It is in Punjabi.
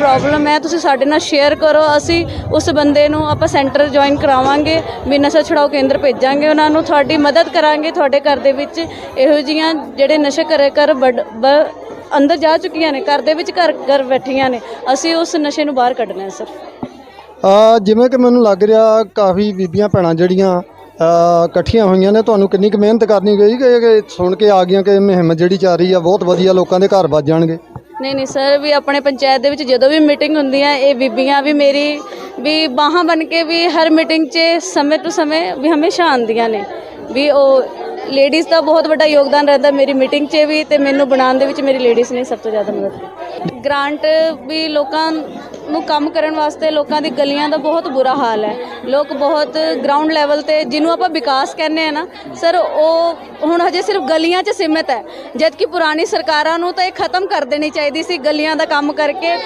ਪ੍ਰੋਬਲਮ ਹੈ, ਤੁਸੀਂ ਸਾਡੇ ਨਾਲ ਸ਼ੇਅਰ ਕਰੋ, ਅਸੀਂ ਉਸ ਬੰਦੇ ਨੂੰ ਆਪਾਂ ਸੈਂਟਰ ਜੁਆਇਨ ਕਰਾਵਾਂਗੇ ਵੀ ਨਸ਼ਾ ਛੁਡਾਓ ਕੇਂਦਰ ਭੇਜਾਂਗੇ, ਉਹਨਾਂ ਨੂੰ ਤੁਹਾਡੀ ਮਦਦ ਕਰਾਂਗੇ, ਤੁਹਾਡੇ ਘਰ ਦੇ ਵਿੱਚ ਇਹੋ ਜੀਆਂ ਜਿਹੜੇ ਨਸ਼ੇ ਕਰੇ ਕਰ ਵੱਡ- ਬ- ਅੰਦਰ ਜਾ ਚੁੱਕੀਆਂ ਨੇ, ਘਰ ਦੇ ਵਿੱਚ ਘਰ ਘਰ ਬੈਠੀਆਂ ਨੇ, ਅਸੀਂ ਉਸ ਨਸ਼ੇ ਨੂੰ ਬਾਹਰ ਕੱਢਣਾ ਹੈ ਸਰ ਆ ਜਿਵੇਂ ਕਿ ਮੈਨੂੰ ਲੱਗ ਰਿਹਾ, ਕਾਫੀ ਬੀਬੀਆਂ ਭੈਣਾਂ ਜਿਹੜੀਆਂ ਇਕੱਠੀਆਂ ਹੋਈਆਂ ਨੇ, ਤੁਹਾਨੂੰ ਕਿੰਨੀ ਕੁ ਮਿਹਨਤ ਕਰਨੀ ਗਈ ਕਿ ਸੁਣ ਕੇ ਆ ਗਈਆਂ ਕਿ ਮੁਹਿੰਮ ਜਿਹੜੀ ਚੱਲ ਰਹੀ ਆ, ਬਹੁਤ ਵਧੀਆ ਲੋਕਾਂ ਦੇ ਘਰ ਵੱਜ ਜਾਣਗੇ। ਨਹੀਂ ਨਹੀਂ ਸਰ, ਵੀ ਆਪਣੇ ਪੰਚਾਇਤ ਦੇ ਵਿੱਚ ਜਦੋਂ ਵੀ ਮੀਟਿੰਗ ਹੁੰਦੀ ਹੈ, ਇਹ ਬੀਬੀਆਂ ਵੀ ਮੇਰੀ, ਵੀ ਬਾਹਾਂ ਬਣ ਕੇ ਵੀ ਹਰ ਮੀਟਿੰਗ 'ਚ ਸਮੇਂ ਤੋਂ ਸਮੇਂ ਵੀ ਹਮੇਸ਼ਾ ਆਉਂਦੀਆਂ ਨੇ, ਵੀ ਉਹ ਲੇਡੀਜ਼ ਦਾ ਬਹੁਤ ਵੱਡਾ ਯੋਗਦਾਨ ਰਹਿੰਦਾ ਮੇਰੀ ਮੀਟਿੰਗ 'ਚ ਵੀ ਤੇ ਮੈਨੂੰ ਬਣਾਉਣ ਦੇ ਵਿੱਚ ਮੇਰੀ ਲੇਡੀਜ਼ ਨੇ ਸਭ ਤੋਂ ਜ਼ਿਆਦਾ ਮਦਦ ਕੀਤੀ। ਗ੍ਰਾਂਟ ਵੀ ਲੋਕਾਂ ਨੂੰ ਕੰਮ ਕਰਨ ਵਾਸਤੇ ਲੋਕਾਂ ਦੀ ਗਲੀਆਂ ਦਾ ਬਹੁਤ ਬੁਰਾ ਹਾਲ ਹੈ। ਲੋਕ ਬਹੁਤ ਗਰਾਊਂਡ ਲੈਵਲ ਤੇ ਜਿਹਨੂੰ ਆਪਾਂ ਵਿਕਾਸ ਕਹਿੰਦੇ ਆ ਨਾ, ਸਰ ਉਹ ਹੁਣ ਹਜੇ ਸਿਰਫ ਗਲੀਆਂ 'ਚ ਸੀਮਿਤ ਹੈ। ਜਦਕਿ ਪੁਰਾਣੀ ਸਰਕਾਰਾਂ ਨੂੰ ਤਾਂ ਇਹ ਖਤਮ ਕਰ ਦੇਣੀ ਚਾਹੀਦੀ ਸੀ ਗਲੀਆਂ ਦਾ ਕੰਮ ਕਰਕੇ।